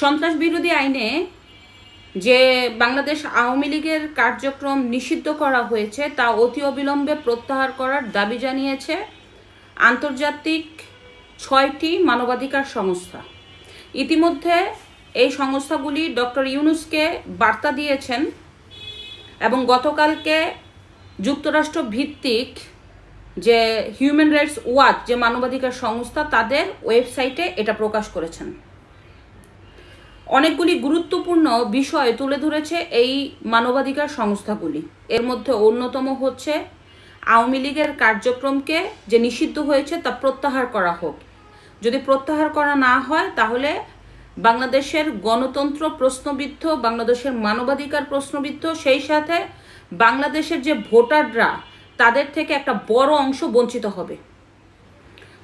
সন্ত্রাস বিরোধী আইনে যে বাংলাদেশ আওয়ামী লীগের কার্যক্রম নিষিদ্ধ করা হয়েছে, তা অতি অবিলম্বে প্রত্যাহার করার দাবি জানিয়েছে আন্তর্জাতিক ছয়টি মানবাধিকার সংস্থা। ইতিমধ্যে এই সংস্থাগুলি ডক্টর ইউনুসকে বার্তা দিয়েছেন এবং গতকালকে যুক্তরাষ্ট্র ভিত্তিক যে হিউম্যান রাইটস ওয়াচ, যে মানবাধিকার সংস্থা, তাদের ওয়েবসাইটে এটা প্রকাশ করেছেন। অনেকগুলি গুরুত্বপূর্ণ বিষয় তুলে ধরেছে এই মানবাধিকার সংস্থাগুলি। এর মধ্যে অন্যতম হচ্ছে আওয়ামী লীগের কার্যক্রমকে যে নিষিদ্ধ হয়েছে তা প্রত্যাহার করা হোক। যদি প্রত্যাহার করা না হয়, তাহলে বাংলাদেশের গণতন্ত্র প্রশ্নবিদ্ধ, বাংলাদেশের মানবাধিকার প্রশ্নবিদ্ধ, সেই সাথে বাংলাদেশের যে ভোটাররা, তাদের থেকে একটা বড় অংশ বঞ্চিত হবে।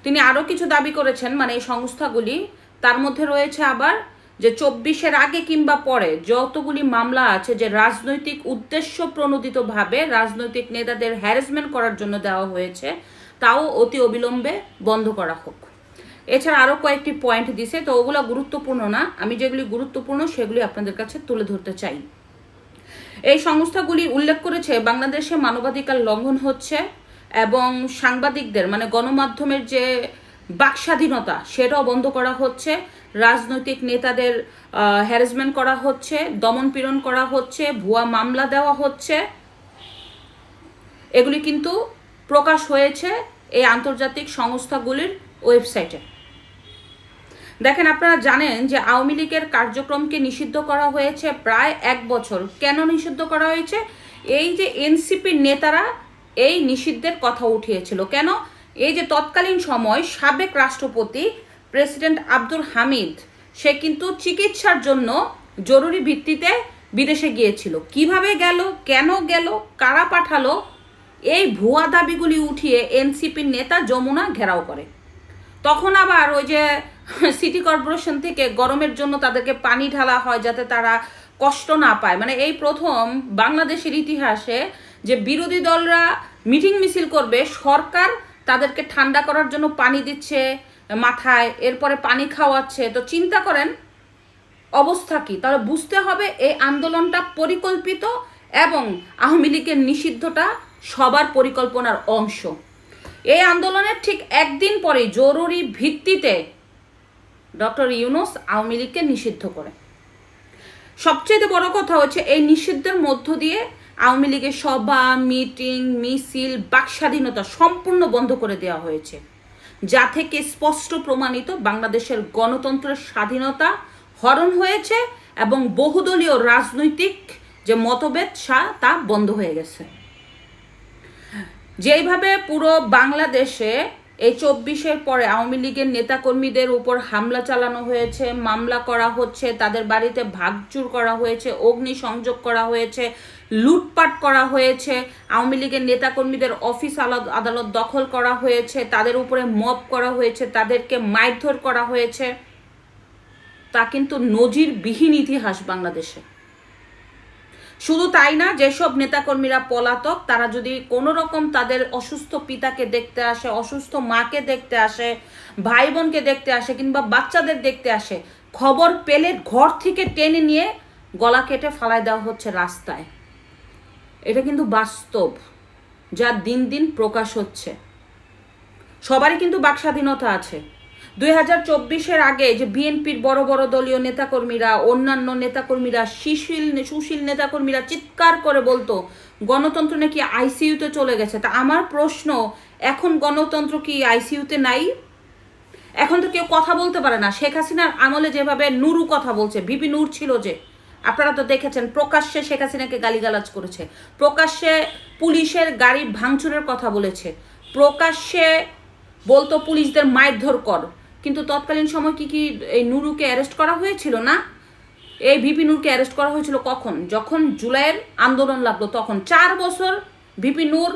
তিনি আরও কিছু দাবি করেছেন মানে এই সংস্থাগুলি। তার মধ্যে রয়েছে আবার যে চব্বিশের আগে কিংবা পরে যতগুলি মামলা আছে যে রাজনৈতিক উদ্দেশ্য প্রণোদিতভাবে রাজনৈতিক নেতাদের হ্যারাসমেন্ট করার জন্য দেওয়া হয়েছে, তাও অতি অবিলম্বে বন্ধ করা হোক। এছাড়া আরও কয়েকটি পয়েন্ট দিছে, তো ওগুলো গুরুত্বপূর্ণ না। আমি যেগুলি গুরুত্বপূর্ণ সেগুলি আপনাদের কাছে তুলে ধরতে চাই। এই সংস্থাগুলি উল্লেখ করেছে, বাংলাদেশে মানবাধিকার লঙ্ঘন হচ্ছে এবং সাংবাদিকদের মানে গণমাধ্যমের যে বাক স্বাধীনতা সেটাও বন্ধ করা হচ্ছে। রাজনৈতিক নেতাদের হ্যারাসমেন্ট করা হচ্ছে, দমন পীড়ন করা হচ্ছে, ভুয়া মামলা দেওয়া হচ্ছে। এগুলি কিন্তু প্রকাশ হয়েছে এই আন্তর্জাতিক সংস্থাগুলির ওয়েবসাইটে। দেখেন, আপনারা জানেন যে আওয়ামী লীগের কার্যক্রমকে নিষিদ্ধ করা হয়েছে প্রায় এক বছর। কেন নিষিদ্ধ করা হয়েছে? এই যে এনসিপির নেতারা এই নিষিদ্ধের কথা উঠিয়েছিল। কেন? এই যে তৎকালীন সময় সাবেক রাষ্ট্রপতি প্রেসিডেন্ট আব্দুল হামিদ, সে কিন্তু চিকিৎসার জন্য জরুরি ভিত্তিতে বিদেশে গিয়েছিল। কীভাবে গেল? কেন গেল? কারা পাঠালো? এই ভুয়া দাবিগুলি উঠিয়ে এনসিপির নেতা যমুনা ঘেরাও করে। তখন আবার ওই যে সিটি কর্পোরেশন থেকে গরমের জন্য তাদেরকে পানি ঢালা হয় যাতে তারা কষ্ট না পায়। মানে এই প্রথম বাংলাদেশের ইতিহাসে যে বিরোধী দলরা মিটিং মিছিল করবে, সরকার তাদেরকে ঠান্ডা করার জন্য পানি দিচ্ছে মাথায়, এরপরে পানি খাওয়াচ্ছে। তো চিন্তা করেন, অবস্থা কি? তাহলে বুঝতে হবে এই আন্দোলনটা পরিকল্পিত এবং আওয়ামী লীগের নিষিদ্ধটা সবার পরিকল্পনার অংশ। এই আন্দোলনের ঠিক একদিন পরে জরুরি ভিত্তিতে ডক্টর ইউনুস আওয়ামী লীগকে নিষিদ্ধ করে। সবচেয়ে বড় কথা হচ্ছে এই নিষিদ্ধের মধ্য দিয়ে আওয়ামী লীগের সভা, মিটিং, মিছিল বাক স্বাধীনতা সম্পূর্ণ বন্ধ করে দেওয়া হয়েছে। যা থেকে স্পষ্ট প্রমাণিত বাংলাদেশের গণতন্ত্রের স্বাধীনতা হরণ হয়েছে এবং বহুদলীয় রাজনৈতিক যে মতভেদ তা বন্ধ হয়ে গেছে। যেইভাবে পুরো বাংলাদেশে এই চব্বিশের পরে আওয়ামী লীগের নেতাকর্মীদের উপর হামলা চালানো হয়েছে, মামলা করা হচ্ছে, তাদের বাড়িতে ভাগচুর করা হয়েছে অগ্নি সংযোগ করা হয়েছে, লুটপাট করা হয়েছে, আওয়ামী লীগের নেতাকর্মীদের অফিস আদালত দখল করা হয়েছে, তাদের উপরে মব করা হয়েছে, তাদেরকে মারধর করা হয়েছে। তা কিন্তু নজিরবিহীন ইতিহাস বাংলাদেশে। শুধু তাই না, যেসব নেতাকর্মীরা পলাতক, তারা যদি কোনো রকম তাদের অসুস্থ পিতাকে দেখতে আসে, অসুস্থ মাকে দেখতে আসে ভাই বোনকে দেখতে আসে, কিংবা বাচ্চাদের দেখতে আসে, খবর পেলে ঘর থেকে টেনে নিয়ে গলা কেটে ফালাই দেওয়া হচ্ছে রাস্তায়। এটা কিন্তু বাস্তব, যা দিন দিন প্রকাশ হচ্ছে। সবারই কিন্তু বাক স্বাধীনতা আছে। দুই হাজার চব্বিশের আগে যে বিএনপির বড় বড় দলীয় নেতাকর্মীরা, অন্যান্য নেতাকর্মীরা, শিশিল, সুশীল নেতাকর্মীরা চিৎকার করে বলতো, গণতন্ত্র নাকি আইসিইউতে চলে গেছে? তা আমার প্রশ্ন, এখন গণতন্ত্র কি আইসিইউতে নাই? এখন তো কেউ কথা বলতে পারে না। শেখ হাসিনার আমলে যেভাবে নুরু কথা বলছে ভিপি নূর ছিল যে, আপনারা তো দেখেছেন, প্রকাশ্যে শেখ হাসিনাকে গালিগালাজ করেছে, প্রকাশ্যে পুলিশের গাড়ি ভাঙচুরের কথা বলেছে, প্রকাশ্যে বলতো, পুলিশদের মারধর কর। কিন্তু তৎকালীন সময় কি কি এই নুরুকে অ্যারেস্ট করা হয়েছিল না? এই ভিপি নূরকে অ্যারেস্ট করা হয়েছিল কখন? যখন জুলাইয়ের আন্দোলন লাগল তখন। চার বছর ভিপি নূর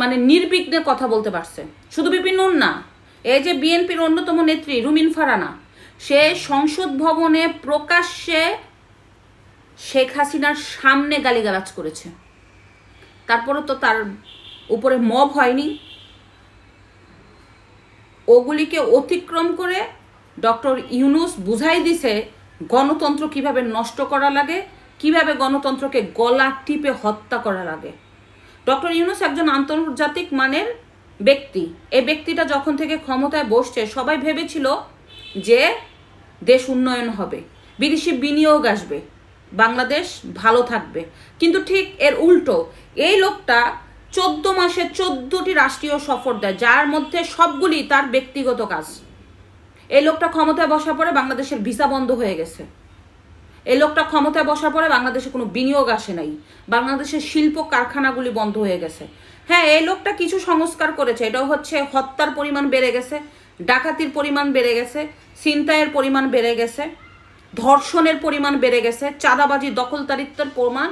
মানে নির্বিঘ্নে কথা বলতে পারছে। শুধু ভিপি নূর না, এই যে বিএনপির অন্যতম নেত্রী রুমিন ফারানা, সে সংসদ ভবনে প্রকাশ্যে শেখ হাসিনার সামনে গালিগালাজ করেছে। তারপরে তো তার উপরে মব হয়নি। ওগুলিকে অতিক্রম করে ডক্টর ইউনুস বুঝাই দিছে গণতন্ত্র কীভাবে নষ্ট করা লাগে, কীভাবে গণতন্ত্রকে গলা টিপে হত্যা করা লাগে। ডক্টর ইউনুস একজন আন্তর্জাতিক মানের ব্যক্তি। এই ব্যক্তিটা যখন থেকে ক্ষমতায় বসছে, সবাই ভেবেছিল যে দেশ উন্নয়ন হবে, বিদেশি বিনিয়োগ আসবে, বাংলাদেশ ভালো থাকবে। কিন্তু ঠিক এর উল্টো, এই লোকটা চোদ্দ মাসে চোদ্দটি রাষ্ট্রীয় সফর দেয়, যার মধ্যে সবগুলি তার ব্যক্তিগত কাজ। এই লোকটা ক্ষমতায় বসার পরে বাংলাদেশের ভিসা বন্ধ হয়ে গেছে। এই লোকটা ক্ষমতায় বসার পরে বাংলাদেশে কোনো বিনিয়োগ আসে নাই। বাংলাদেশের শিল্প কারখানাগুলি বন্ধ হয়ে গেছে। হ্যাঁ এই লোকটা কিছু সংস্কার করেছে। এটাও হচ্ছে হত্যার পরিমাণ বেড়ে গেছে, ডাকাতির পরিমাণ বেড়ে গেছে, ছিনতাইয়ের পরিমাণ বেড়ে গেছে, ধর্ষণের পরিমাণ বেড়ে গেছে, চাঁদাবাজি, দখলদারিত্বের পরিমাণ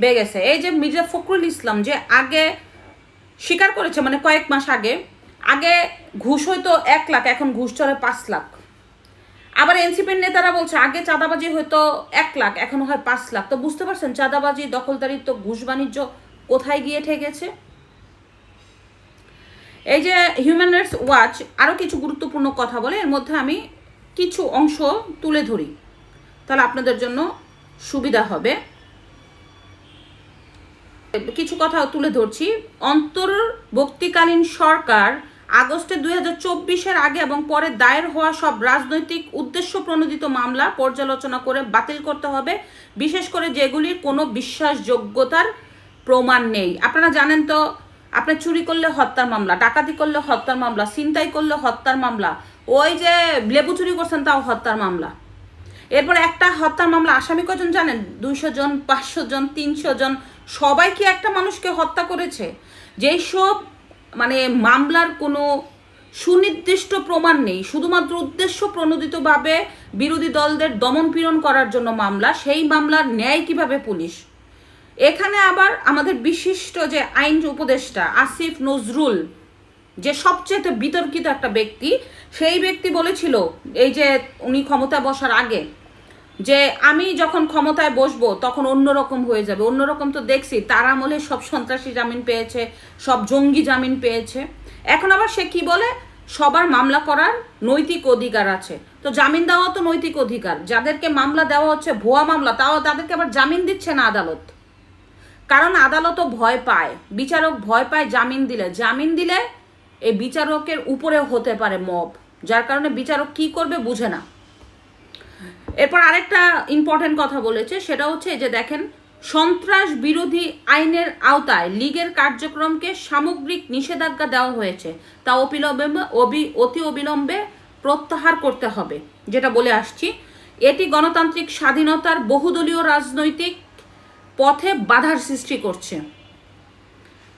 বেড়ে গেছে। এই যে মির্জা ফখরুল ইসলাম যে আগে স্বীকার করেছে মানে কয়েক মাস আগে। আগে ঘুষ হয়তো এক লাখ, এখন ঘুষ চলে পাঁচ লাখ। আবার এনসিপির নেতারা বলছে, আগে চাঁদাবাজি হয়তো এক লাখ, এখন হয় পাঁচ লাখ। তো বুঝতে পারছেন, চাঁদাবাজি দখলদারিত্ব ঘুষ বাণিজ্য কোথায় গিয়ে ঠেকেছে? এই যে হিউম্যান রাইটস ওয়াচ আরও কিছু গুরুত্বপূর্ণ কথা বলে, এর মধ্যে আমি কিছু অংশ তুলে ধরি। তাহলে আপনাদের জন্য সুবিধা হবে। কিছু কথা তুলে ধরছি। অন্তর্বর্তীকালীন সরকার আগস্টে দুই হাজার আগে এবং পরে দায়ের হওয়া সব রাজনৈতিক উদ্দেশ্য প্রণোদিত মামলা পর্যালোচনা করে বাতিল করতে হবে। বিশেষ করে যেগুলির কোনো বিশ্বাসযোগ্যতার প্রমাণ নেই। আপনারা জানেন তো আপনার চুরি করলে হত্যার মামলা, ডাকাতি করলে হত্যার মামলা, ছিনতাই করলে হত্যার মামলা, ওই যে লেবু চুরি করছেন তাও হত্যার মামলা। এরপর একটা হত্যার মামলা, আসামি কজন জানেন? দুইশো জন, পাঁচশো জন, তিনশো জন সবাই কি একটা মানুষকে হত্যা করেছে? যেই সব মানে মামলার কোনো সুনির্দিষ্ট প্রমাণ নেই, শুধুমাত্র উদ্দেশ্য প্রণোদিতভাবে বিরোধী দলদের দমন পীড়ন করার জন্য মামলা, সেই মামলার ন্যায় কীভাবে পুলিশ? এখানে আবার আমাদের বিশিষ্ট যে আইন উপদেষ্টা আসিফ নজরুল, যে সবচেয়ে বিতর্কিত একটা ব্যক্তি, সেই ব্যক্তি বলেছিল, এই যে উনি ক্ষমতা বসার আগে যে আমি যখন ক্ষমতায় বসবো, তখন অন্যরকম হয়ে যাবে। অন্যরকম তো দেখছি, তার আমলে সব সন্ত্রাসী জামিন পেয়েছে, সব জঙ্গি জামিন পেয়েছে। এখন আবার সে কি বলে? সবার মামলা করার নৈতিক অধিকার আছে। তো জামিন দেওয়া তো নৈতিক অধিকার। যাদেরকে মামলা দেওয়া হচ্ছে, ভুয়া মামলা, তাও তাদেরকে আবার জামিন দিচ্ছে না আদালত। কারণ আদালতও ভয় পায়। বিচারক ভয় পায় জামিন দিলে। জামিন দিলে এই বিচারকের উপরে হতে পারে মব। যার কারণে বিচারক কি করবে বুঝে না। এরপর আরেকটা ইম্পর্টেন্ট কথা বলেছে, সেটা হচ্ছে যে দেখেন, সন্ত্রাস বিরোধী আইনের আওতায় লীগের কার্যক্রমকে সামগ্রিক নিষেধাজ্ঞা দেওয়া হয়েছে। তা অবিলম্বে, অবি, অতি অবিলম্বে প্রত্যাহার করতে হবে, যেটা বলে আসছি। এটি গণতান্ত্রিক স্বাধীনতার বহুদলীয় রাজনৈতিক পথে বাধার সৃষ্টি করছে।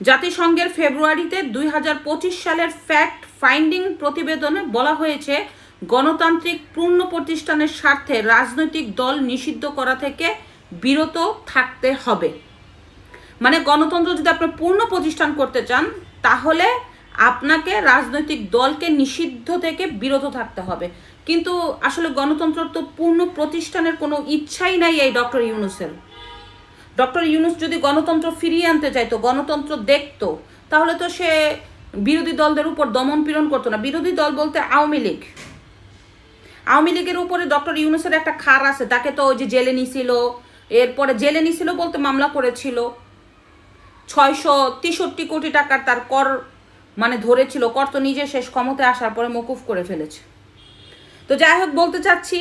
জাতিসংঘের ফেব্রুয়ারিতে দুই হাজার পঁচিশ সালের ফ্যাক্ট ফাইন্ডিং প্রতিবেদনে বলা হয়েছে গণতান্ত্রিক পূর্ণ প্রতিষ্ঠানের স্বার্থে রাজনৈতিক দল নিষিদ্ধ করা থেকে বিরত থাকতে হবে। মানে গণতন্ত্র যদি আপনি পূর্ণ প্রতিষ্ঠান করতে চান, তাহলে আপনাকে রাজনৈতিক দলকে নিষিদ্ধ থেকে বিরত থাকতে হবে। কিন্তু আসলে গণতন্ত্র তো পূর্ণ প্রতিষ্ঠানের কোনো ইচ্ছাই নাই এই ডক্টর ইউনুসের। ডক্টর ইউনুস যদি গণতন্ত্র ফিরিয়ে আনতে চাইতো, গণতন্ত্র দেখতো, তাহলে তো সে বিরোধী দলদের উপর দমন পীড়ন করতো না। বিরোধী দল বলতে আওয়ামী লীগ। আওয়ামী লীগের উপরে ডক্টর ইউনুসের একটা খার আছে, তাকে তো ওই যে জেলে নিছিল, এরপরে জেলে নিছিল বলতে মামলা করেছিল। ছয়শো তেষট্টি কোটি টাকার তার কর মানে ধরেছিল, কর তো নিজে শেষ, ক্ষমতায় আসার পরে মকুফ করে ফেলেছে। তো যাই হোক, বলতে চাচ্ছি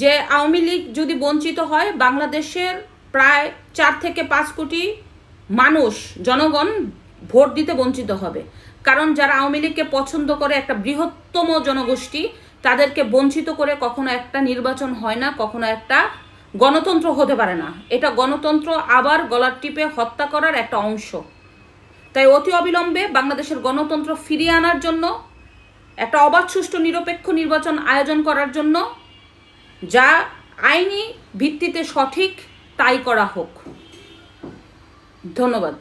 যে আওয়ামী লীগ যদি বঞ্চিত হয়, বাংলাদেশের প্রায় চার থেকে পাঁচ কোটি মানুষ, জনগণ ভোট দিতে বঞ্চিত হবে। কারণ যারা আওয়ামী লীগকে পছন্দ করে, একটা বৃহত্তম জনগোষ্ঠী তাদেরকে বঞ্চিত করে কখনো একটা নির্বাচন হয় না, কখনো একটা গণতন্ত্র হতে পারে না। এটা গণতন্ত্র আবার গলার টিপে হত্যা করার একটা অংশ। তাই অতি অবিলম্বে বাংলাদেশের গণতন্ত্র ফিরিয়ে আনার জন্য, একটা অবাধ, সুষ্ঠু, নিরপেক্ষ নির্বাচন আয়োজন করার জন্য যা আইনি ভিত্তিতে সঠিক তাই করা হোক। ধন্যবাদ।